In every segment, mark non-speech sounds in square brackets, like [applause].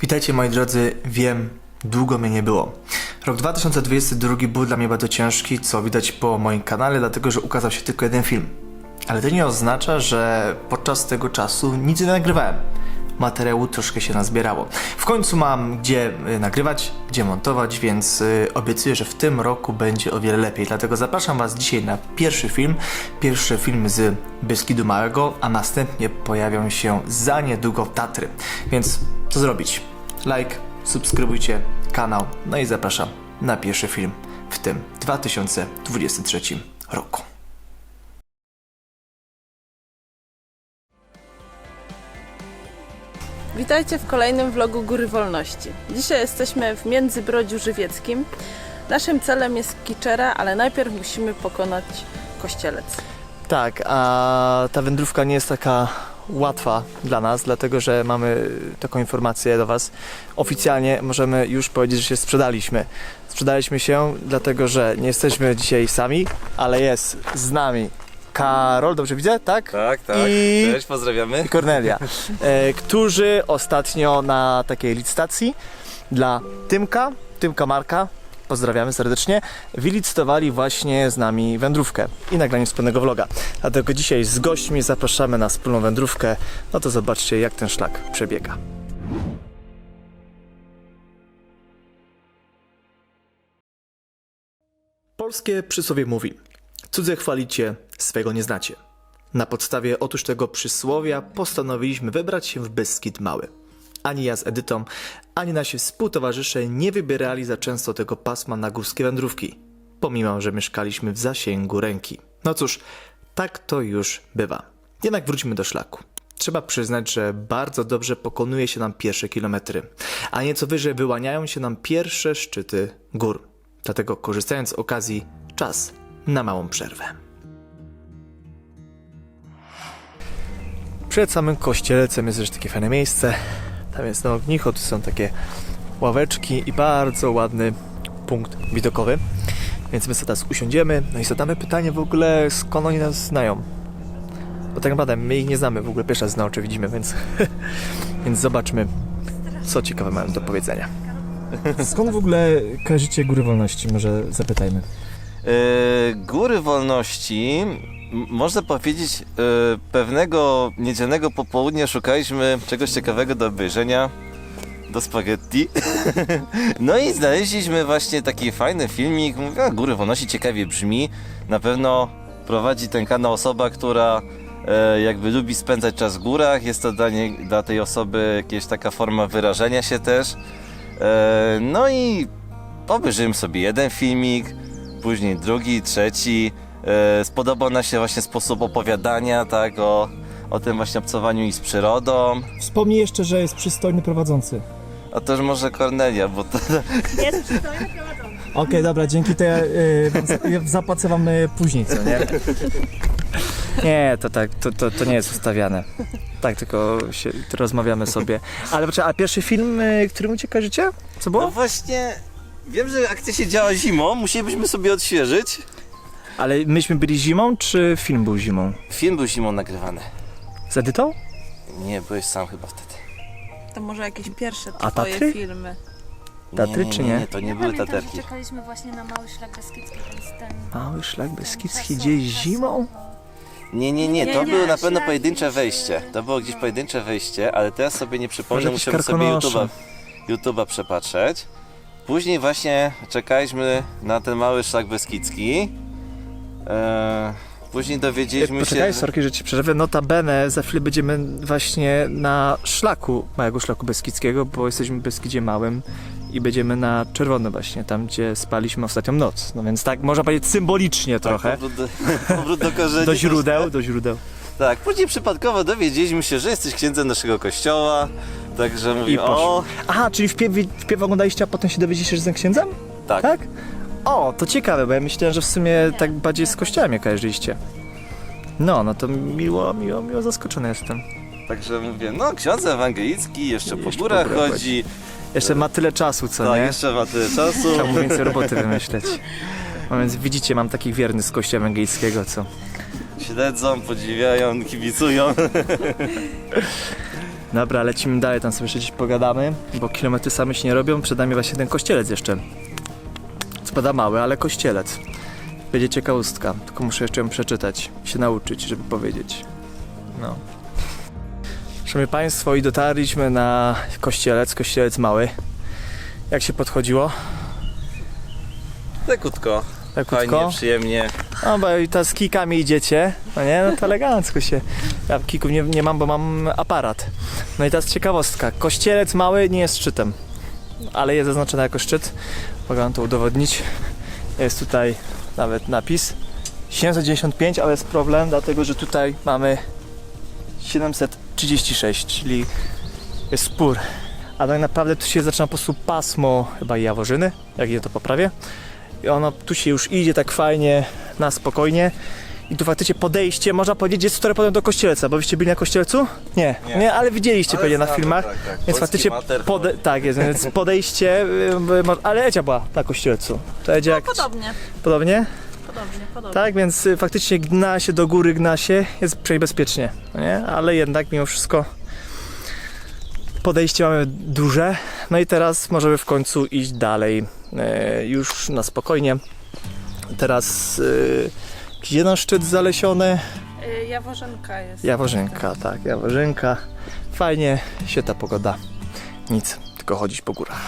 Witajcie moi drodzy, wiem, długo mnie nie było. Rok 2022 był dla mnie bardzo ciężki, co widać po moim kanale, dlatego że ukazał się tylko jeden film. Ale to nie oznacza, że podczas tego czasu nic nie nagrywałem. Materiału troszkę się nazbierało. W końcu mam gdzie y, nagrywać, gdzie montować, więc y, obiecuję, że w tym roku będzie o wiele lepiej. Dlatego zapraszam Was dzisiaj na pierwszy film. Pierwszy film z Beskidu Małego, a następnie pojawią się za niedługo Tatry. Więc co zrobić? Like, subskrybujcie kanał, no i zapraszam na pierwszy film w tym 2023 roku. Witajcie w kolejnym vlogu Góry Wolności. Dzisiaj jesteśmy w Międzybrodziu Żywieckim. Naszym celem jest Kiczera, ale najpierw musimy pokonać Kościelec. Tak, a ta wędrówka nie jest taka łatwa dla nas, dlatego że mamy taką informację do Was. Oficjalnie możemy już powiedzieć, że się sprzedaliśmy. Sprzedaliśmy się, dlatego że nie jesteśmy dzisiaj sami, ale jest z nami Karol, dobrze widzę, tak? Tak, tak. I- Cześć, pozdrawiamy. i Kornelia, e, którzy ostatnio na takiej licytacji dla Tymka, Tymka Marka, pozdrawiamy serdecznie, wylicytowali właśnie z nami wędrówkę i nagranie wspólnego vloga. Dlatego dzisiaj z gośćmi zapraszamy na wspólną wędrówkę. No to zobaczcie, jak ten szlak przebiega. Polskie przysłowie mówi: Cudze chwalicie, swego nie znacie. Na podstawie otóż tego przysłowia postanowiliśmy wybrać się w Beskid Mały. Ani ja z Edytą, ani nasi współtowarzysze nie wybierali za często tego pasma na górskie wędrówki, pomimo że mieszkaliśmy w zasięgu ręki. No cóż, tak to już bywa. Jednak wróćmy do szlaku. Trzeba przyznać, że bardzo dobrze pokonuje się nam pierwsze kilometry, a nieco wyżej wyłaniają się nam pierwsze szczyty gór. Dlatego korzystając z okazji, czas na małą przerwę. Przed samym kościelcem jest też takie fajne miejsce. Tam jest na ognicho, tu są takie ławeczki i bardzo ładny punkt widokowy. Więc my sobie teraz usiądziemy, no i zadamy pytanie w ogóle skąd oni nas znają. Bo tak naprawdę my ich nie znamy, w ogóle pierwszy raz na oczy widzimy, więc, [laughs] więc zobaczmy, co ciekawe mają do powiedzenia. Skąd w ogóle kojarzycie Góry Wolności? Może zapytajmy. E, Góry Wolności, można powiedzieć, e, pewnego niedzielnego popołudnia szukaliśmy czegoś ciekawego do obejrzenia, do spaghetti. [laughs] no i znaleźliśmy właśnie taki fajny filmik. Mówię, a Góry Wolności ciekawie brzmi. Na pewno prowadzi ten kanał osoba, która e, jakby lubi spędzać czas w górach. Jest to dla, nie, dla tej osoby jakaś taka forma wyrażenia się też. E, no i obejrzyłem sobie jeden filmik, później drugi, trzeci. E, spodobał nam się właśnie sposób opowiadania, tak, o, o tym właśnie obcowaniu i z przyrodą. Wspomnij jeszcze, że jest przystojny prowadzący. A też może Kornelia, bo to, Okej, dobra, dzięki to ja, y, wam zapłacę y, później, co nie? Nie, to tak, to, to, to nie jest ustawiane. Tak, tylko się, to rozmawiamy sobie. Ale a pierwszy film, y, którym ucie kojarzycie? Co no było? właśnie, wiem, że akcja się działa zimą, musielibyśmy sobie odświeżyć. Ale myśmy byli zimą, czy film był zimą? Film był zimą nagrywany. Z Edytą? Nie, byłeś sam chyba wtedy. To może jakieś pierwsze A twoje Tatry? filmy. Tatry nie, czy nie, nie? to nie ja były pamiętam, taterki. że czekaliśmy właśnie na mały szlak Beskidzki, więc ten... Mały szlak beskidzki gdzieś zimą? Nie, nie, nie, to Nie, było nie, na pewno pojedyncze wejście. To było gdzieś pojedyncze wejście, ale teraz sobie nie przypomnę, Może musiałem sobie karkonosze. YouTube'a YouTube'a przepatrzeć. Później właśnie czekaliśmy na ten mały szlak Beskidzki. Eee, później dowiedzieliśmy Poczekaj, się... sorki, że ci przerwę. Notabene, za chwilę będziemy właśnie na szlaku, małego szlaku beskidzkiego, bo jesteśmy w Beskidzie Małym i będziemy na czerwono właśnie, tam gdzie spaliśmy ostatnią noc. No więc tak, można powiedzieć symbolicznie trochę. Powrót do, [laughs] powrót do korzeni. Do źródeł, do źródeł. Tak, później przypadkowo dowiedzieliśmy się, że jesteś księdzem naszego kościoła. Także I mówię, poszło. o, Aha, czyli wpierw, wpierw oglądaliście, a potem się dowiedzieliście, że jestem księdzem? tak. Tak? O, to ciekawe, bo ja myślałem, że w sumie tak bardziej z kościołem kojarzyliście. No, no to miło, miło, miło zaskoczony jestem. Także mówię, no ksiądz ewangelicki, jeszcze po Jeszcze po górach górach chodzi. Jeszcze ma tyle czasu, co tak, nie? jeszcze ma tyle czasu. Trzeba mu więcej roboty wymyśleć. No więc widzicie, mam takich wiernych z kościoła ewangelickiego, co Śledzą, podziwiają, kibicują. Dobra, lecimy dalej, tam sobie jeszcze gdzieś pogadamy, bo kilometry same się nie robią. Przed nami właśnie ten kościelec jeszcze. Co pada mały, ale kościelec. Będzie ciekawostka, tylko muszę jeszcze ją przeczytać się nauczyć, żeby powiedzieć. No. Szanowni Państwo, i dotarliśmy na kościelec, kościelec mały. Jak się podchodziło? Lekutko. Tak Fajnie, przyjemnie. No bo i to z kikami idziecie, no nie, no to elegancko się. Ja kików nie, nie mam, bo mam aparat. No i teraz ciekawostka. Kościelec mały nie jest szczytem, ale jest zaznaczony jako szczyt. Mogę wam to udowodnić. Jest tutaj nawet napis 795, ale jest problem, dlatego że tutaj mamy 736, czyli jest spór. A tak naprawdę tu się zaczyna po prostu pasmo chyba Jaworzyny, jak je to poprawię. I ono tu się już idzie tak fajnie, na spokojnie. I tu faktycznie podejście, można powiedzieć, jest które potem do kościelca, bo byście byli na kościelcu? Nie, nie, Nie. ale widzieliście Ale pewnie na filmach. tak, tak. Więc Polski faktycznie mater, pode- tak jest, więc [laughs] podejście, y, y, ale Edzia była na kościelcu. To Edzia jak Podobnie, podobnie? podobnie, podobnie. Tak, więc y, faktycznie gna się do góry, gna się, jest przejść bezpiecznie, no nie? Ale jednak mimo wszystko podejście mamy duże. No i teraz możemy w końcu iść dalej, e, już na spokojnie. Teraz y, jakiś jeden szczyt zalesiony, Y, Jaworzynka jest. Jaworzynka, tak, Jaworzynka. Fajnie, świetna pogoda. Nic, tylko chodzić po górach.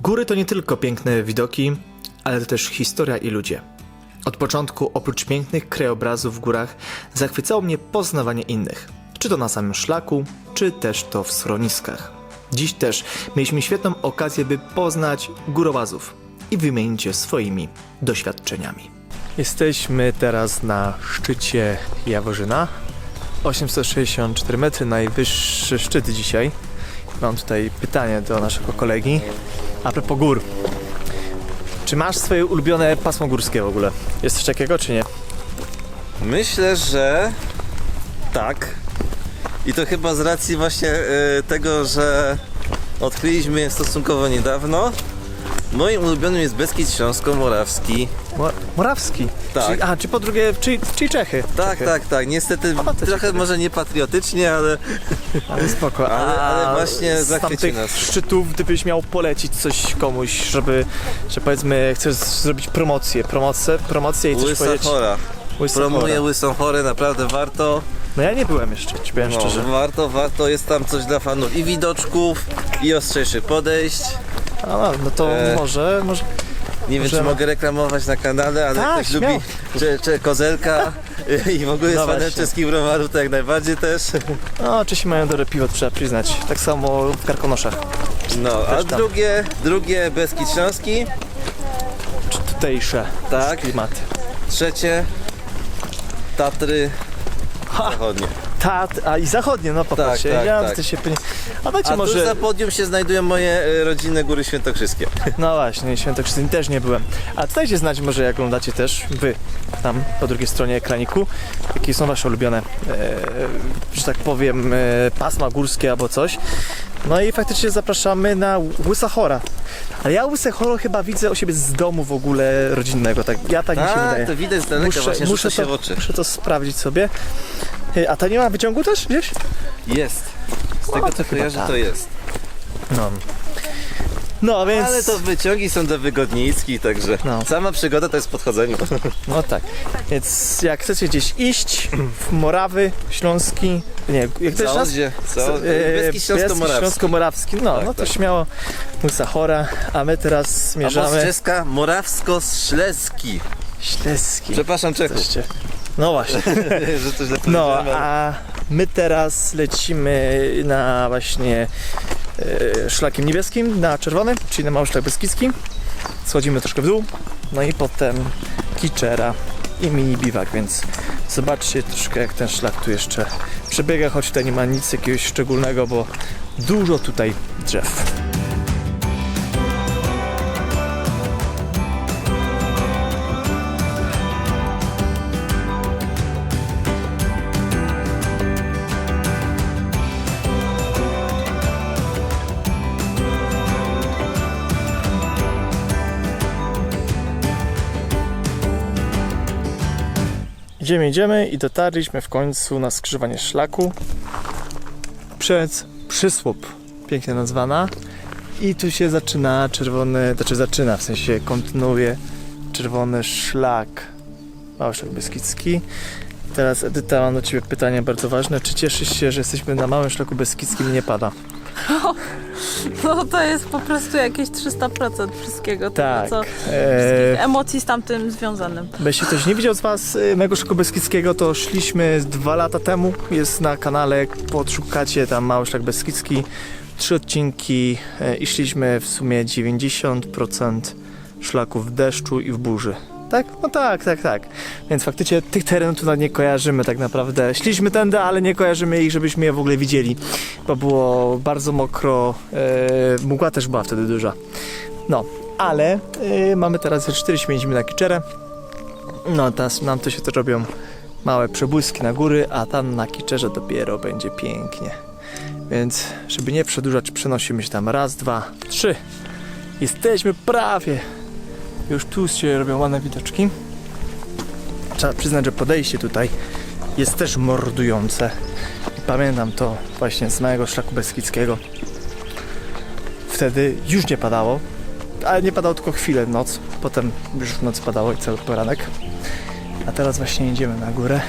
Góry to nie tylko piękne widoki, ale to też historia i ludzie. Od początku, oprócz pięknych krajobrazów w górach, zachwycało mnie poznawanie innych. Czy to na samym szlaku, czy też to w schroniskach. Dziś też mieliśmy świetną okazję, by poznać górowazów i wymienić się swoimi doświadczeniami. Jesteśmy teraz na szczycie Jaworzyna. 864 metry, najwyższy szczyt dzisiaj. Mam tutaj pytanie do naszego kolegi. A propos gór. Czy masz swoje ulubione pasmo górskie w ogóle? Jest coś takiego, czy nie? Myślę, że tak. I to chyba z racji właśnie e, tego, że odkryliśmy je stosunkowo niedawno. Moim ulubionym jest Beskid Śląsko-Morawski. Mo- Morawski. Tak. Czyli, a, czy po drugie, czyli, czyli Czechy. Tak, Czechy. tak, tak. Niestety O, trochę ciekawe. może niepatriotycznie, ale [laughs] Ale spoko. Ale- ale właśnie z zachwyci tamtych nas. szczytów, gdybyś miał polecić coś komuś, żeby, że powiedzmy, chcesz zrobić promocję, promocję, promocję i coś Łysa powiedzieć. Chora. Łysa Promuję Chora. Łysą Chorę, naprawdę warto. No ja nie byłem jeszcze, ci powiem No, szczerze. warto, warto. Jest tam coś dla fanów i widoczków, i ostrzejszych podejść. A, no, no to E, może, może. Nie wiem, czy Możemy. mogę reklamować na kanale, ale Tak, jak ktoś śmiało. lubi czy, czy kozelka [laughs] i w ogóle jest No fanem właśnie. czeskich browarów, to jak najbardziej też. No, Czesi mają dobre piwo, trzeba przyznać. Tak samo w Karkonoszach. No, a Też tam. drugie, drugie Beskid Śląski, Czy tutejsze tak. klimaty. Trzecie Tatry Ha! Zachodnie. Tat, a i zachodnie, no popatrzcie. tak, ja tak. to się. A dajcie A może... tu za podium się znajdują moje e, rodzinne góry świętokrzyskie. [laughs] No właśnie, Świętokrzystyny też nie byłem. A dajcie znać może jak oglądacie też, wy, tam po drugiej stronie ekraniku, jakie są wasze ulubione, e, że tak powiem, e, pasma górskie albo coś. No i faktycznie zapraszamy na Łysa Chora. Ale ja Łysa Choro chyba widzę u siebie z domu w ogóle rodzinnego, tak, ja tak mi się A, wydaje. to widać z daleka, właśnie muszę, rzuca się to, w oczy. muszę to sprawdzić sobie. A ta nie ma wyciągu też gdzieś? Jest. Z tego to co kojarzę tak. to jest. No. No więc... Ale to wyciągi są do wygodnickich, także No. sama przygoda to jest w podchodzeniu. [laughs] No tak. Więc jak chcecie gdzieś iść w Morawy, Śląski, nie, jak też raz? Zaodzie, Beskid Śląsko-Morawski. Śląsko-Morawski. No, Tak, no to tak. śmiało Musa Chora, a my teraz A zmierzamy czeska Morawsko-Szleski. Śleski. Przepraszam Czechów. No właśnie. [laughs] że coś źle No, powiedziałem, ale- a my teraz lecimy na właśnie e, szlakiem niebieskim, na czerwony, czyli na mały szlak beskidzki. Schodzimy troszkę w dół, no i potem kiczera i mini biwak, więc zobaczcie troszkę jak ten szlak tu jeszcze przebiega, choć tutaj nie ma nic jakiegoś szczególnego, bo dużo tutaj drzew. Idziemy, idziemy i dotarliśmy w końcu na skrzyżowanie szlaku przed przysłup, pięknie nazwana. I tu się zaczyna czerwony, znaczy zaczyna, w sensie kontynuuje czerwony szlak Małszak Beskidzki. Teraz Edyta, mam do Ciebie pytanie bardzo ważne. Czy cieszysz się, że jesteśmy na małym szlaku Beskidzkim i nie pada? [laughs] [laughs] No to jest po prostu jakieś 300% wszystkiego tego, Tak. co... E, Wszystkich emocji z tamtym związanym. Jeśli ktoś nie widział z Was mojego szoku Beskidzkiego, to szliśmy dwa lata temu. Jest na kanale, podszukacie tam Mały Szlak Beskidzki. Trzy odcinki y, i szliśmy w sumie 90% szlaków w deszczu i w burzy. Tak? No tak, tak, tak. Więc faktycznie tych terenów tutaj nie kojarzymy tak naprawdę. Szliśmy tędy, ale nie kojarzymy ich, żebyśmy je w ogóle widzieli, bo było bardzo mokro, e, mgła też była wtedy duża. No, ale y, mamy teraz 4 śmiedzimy na Kicserę. No, teraz nam to się to robią małe przebłyski na góry, a tam na Kicserze dopiero będzie pięknie. Więc, żeby nie przedłużać, przenosimy się tam raz, dwa, trzy. Jesteśmy prawie. Już tu się robią ładne widoczki. Trzeba przyznać, że podejście tutaj jest też mordujące. Pamiętam to właśnie z małego szlaku Beskidzkiego. Wtedy już nie padało, ale nie padało tylko chwilę, noc. Potem już w nocy padało i cały poranek. A teraz właśnie idziemy na górę.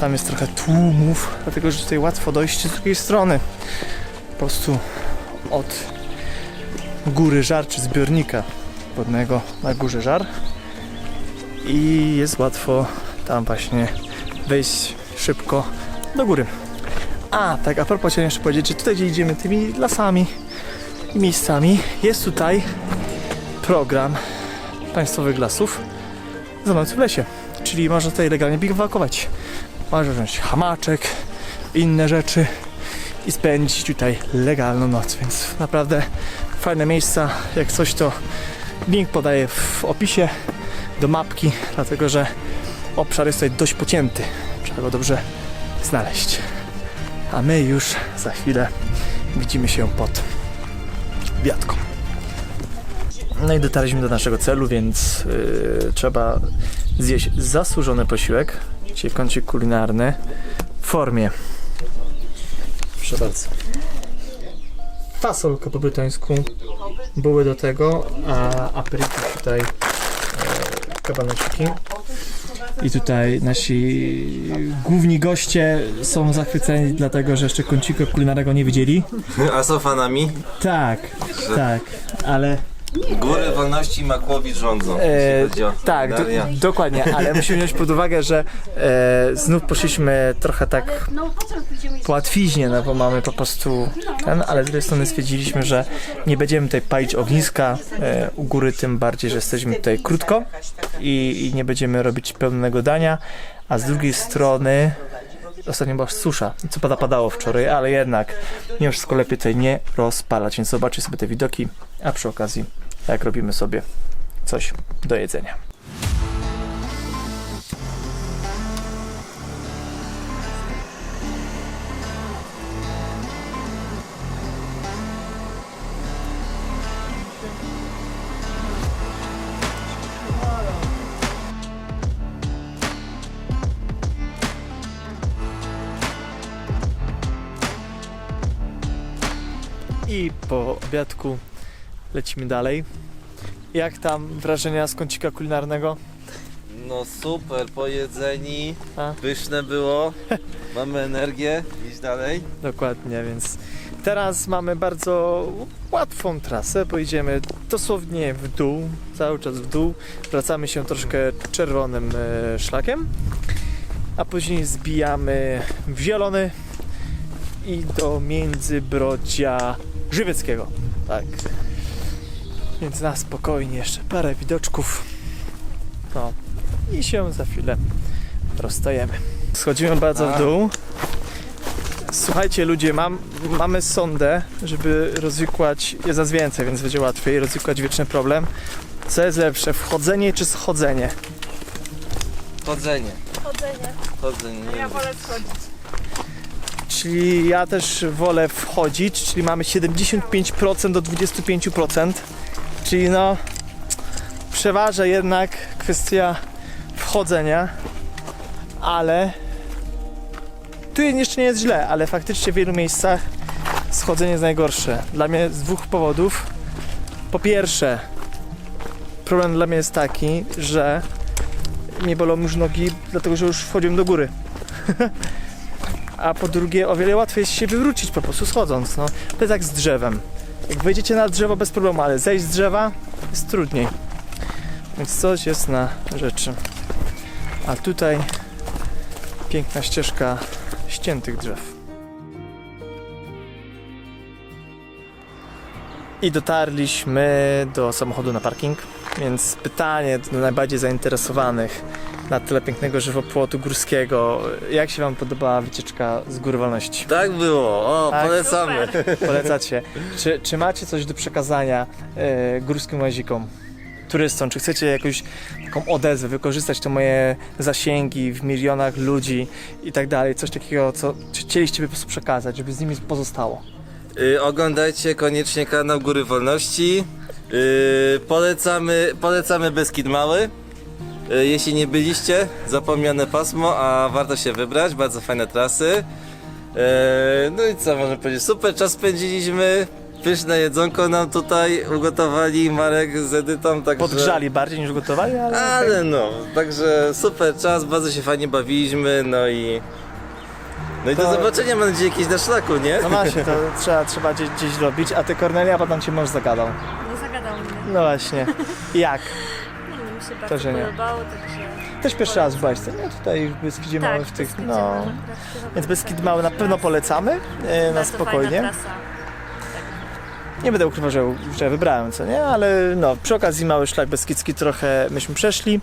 Tam jest trochę tłumów, dlatego że tutaj łatwo dojść z drugiej strony. Po prostu od góry żar czy zbiornika wodnego na górze żar. I jest łatwo tam właśnie wejść szybko do góry. A, tak a propos chciałem jeszcze powiedzieć, że tutaj gdzie idziemy tymi lasami i miejscami jest tutaj program państwowych lasów za noc w lesie. Czyli można tutaj legalnie biwakować. Można wziąć hamaczek, inne rzeczy i spędzić tutaj legalną noc, więc naprawdę fajne miejsca. Jak coś to link podaję w opisie do mapki, dlatego że obszar jest tutaj dość pocięty. Trzeba go dobrze znaleźć. A my już za chwilę widzimy się pod wiatką. No i dotarliśmy do naszego celu, więc yy, trzeba zjeść zasłużony posiłek, czyli kącik kulinarny w formie. Proszę bardzo. Fasolka po brytańsku, buły do tego, a aperitif tutaj e, kabaneczki. I tutaj nasi główni goście są zachwyceni, dlatego że jeszcze kącika kulinarnego nie widzieli. [laughs] A są fanami? Tak, tak, ale Góry wolności Makłowicz rządzą. E, jeśli chodzi o Tak, do, dokładnie, ale musimy wziąć pod uwagę, że e, znów poszliśmy trochę tak po łatwiźnie, no bo mamy po prostu ten, ale z drugiej strony stwierdziliśmy, że nie będziemy tutaj palić ogniska e, u góry, tym bardziej, że jesteśmy tutaj krótko i, i nie będziemy robić pełnego dania, a z drugiej strony ostatnio była susza, co pada padało wczoraj, ale jednak mimo wszystko lepiej tutaj nie rozpalać, więc zobaczcie sobie te widoki, a przy okazji jak robimy sobie coś do jedzenia. I po obiadku lecimy dalej. Jak tam wrażenia z kącika kulinarnego? No super, pojedzeni, A? pyszne było, [laughs] mamy energię, iść dalej. Dokładnie, więc teraz mamy bardzo łatwą trasę. Pojedziemy dosłownie w dół, cały czas w dół. Wracamy się troszkę czerwonym e, szlakiem, a później zbijamy w zielony i do Międzybrodzia Żywieckiego. Tak. Więc na spokojnie jeszcze parę widoczków. No i się za chwilę rozstajemy. Schodzimy bardzo w dół. Słuchajcie ludzie, mam, mamy sondę, żeby rozwikłać, jest nas więcej, więc będzie łatwiej rozwikłać wieczny problem. Co jest lepsze, wchodzenie czy schodzenie? Chodzenie. Chodzenie. Chodzenie. nie wolę schodzić. Czyli ja też wolę wchodzić, czyli mamy 75% do 25%. Czyli no, przeważa jednak kwestia wchodzenia, ale tu jeszcze nie jest źle, ale faktycznie w wielu miejscach schodzenie jest najgorsze. Dla mnie z dwóch powodów. Po pierwsze, problem dla mnie jest taki, że nie bolą już nogi, dlatego że już wchodziłem do góry. [laughs] A po drugie, o wiele łatwiej jest się wywrócić po prostu schodząc. No. To jest jak z drzewem. Jak wejdziecie na drzewo bez problemu, ale zejść z drzewa jest trudniej. Więc coś jest na rzeczy. A tutaj piękna ścieżka ściętych drzew. I dotarliśmy do samochodu na parking, więc pytanie do najbardziej zainteresowanych na tyle pięknego żywopłotu górskiego. Jak się Wam podobała wycieczka z Góry Wolności? Tak było, o, Tak. polecamy. Polecacie. Czy, czy macie coś do przekazania e, górskim łazikom, turystom? Czy chcecie jakąś taką odezwę, wykorzystać te moje zasięgi w milionach ludzi i tak dalej? Coś takiego, co czy chcieliście by po prostu przekazać, żeby z nimi pozostało? Y, oglądajcie koniecznie kanał Góry Wolności. Y, polecamy, polecamy Beskid Mały. Y, jeśli nie byliście, zapomniane pasmo, a warto się wybrać, bardzo fajne trasy. Y, no i co można powiedzieć, super czas spędziliśmy. Pyszne jedzonko nam tutaj ugotowali Marek z Edytą, także... Podgrzali bardziej niż gotowali, ale... Ale no, także super czas, bardzo się fajnie bawiliśmy, no i... No i do zobaczenia, mam nadzieję, jakieś na szlaku, nie? No właśnie, to trzeba, trzeba gdzieś, gdzieś robić, a ty Kornelia, potem cię mąż zagadał. Nie zagadał mnie. No właśnie. Jak? Się bardzo To, że nie. podobało, także... Też pierwszy raz byłaś, co nie? Tutaj w Beskidzie Tak, w tych, Beskidzie no... Małym chyba Więc Beskid tak Mały na pewno polecamy, e, na Bardzo spokojnie. Fajna trasa. Nie będę ukrywał, że, że wybrałem, co nie? Ale no, przy okazji mały szlak beskidzki trochę myśmy przeszli.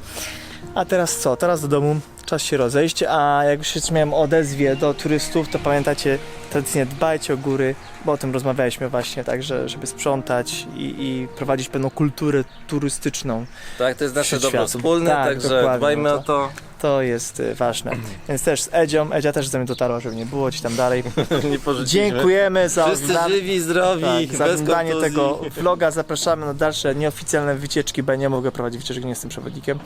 A teraz co? Teraz do domu, czas się rozejść, a jak już się miałem odezwie do turystów, to pamiętacie, tradycyjnie dbajcie o góry, bo o tym rozmawialiśmy właśnie, także żeby sprzątać i, i prowadzić pewną kulturę turystyczną. Tak, to jest nasze dobro wspólne, Tak, także dbajmy no o to. To jest y, ważne. Więc też z Edzią, Edzia też ze mnie dotarła, żeby nie było gdzieś tam dalej. [laughs] nie porzuciliśmy. Dziękujemy za Wszyscy żywi, zdrowi, Tak, za oglądanie tego vloga zapraszamy na dalsze nieoficjalne wycieczki, bo ja nie mogę prowadzić wycieczek, nie jestem przewodnikiem.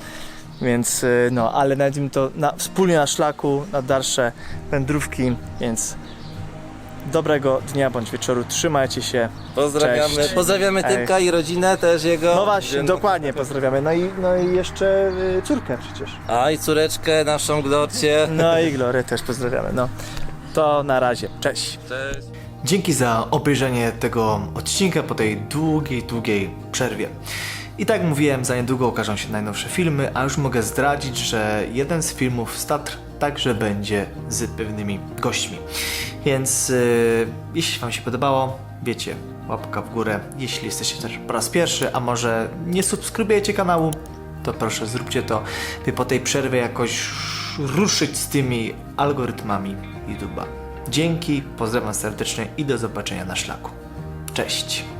Więc y, no, ale znajdziemy to na, wspólnie na szlaku, na dalsze wędrówki, więc dobrego dnia bądź wieczoru, trzymajcie się. Pozdrawiamy, Cześć. pozdrawiamy Ej. Tymka i rodzinę też jego. No właśnie, Dzień- dokładnie pozdrawiamy. No i, no i jeszcze y, córkę przecież. A i córeczkę naszą Glorcie. No i Glory też pozdrawiamy. No to na razie, cześć. Cześć. Dzięki za obejrzenie tego odcinka po tej długiej, długiej przerwie. I tak jak mówiłem, za niedługo ukażą się najnowsze filmy, a już mogę zdradzić, że jeden z filmów z Tatr także będzie z pewnymi gośćmi. Więc yy, jeśli Wam się podobało, wiecie, łapka w górę. Jeśli jesteście też po raz pierwszy, a może nie subskrybujecie kanału, to proszę zróbcie to, by po tej przerwie jakoś ruszyć z tymi algorytmami YouTube'a. Dzięki, pozdrawiam serdecznie i do zobaczenia na szlaku. Cześć!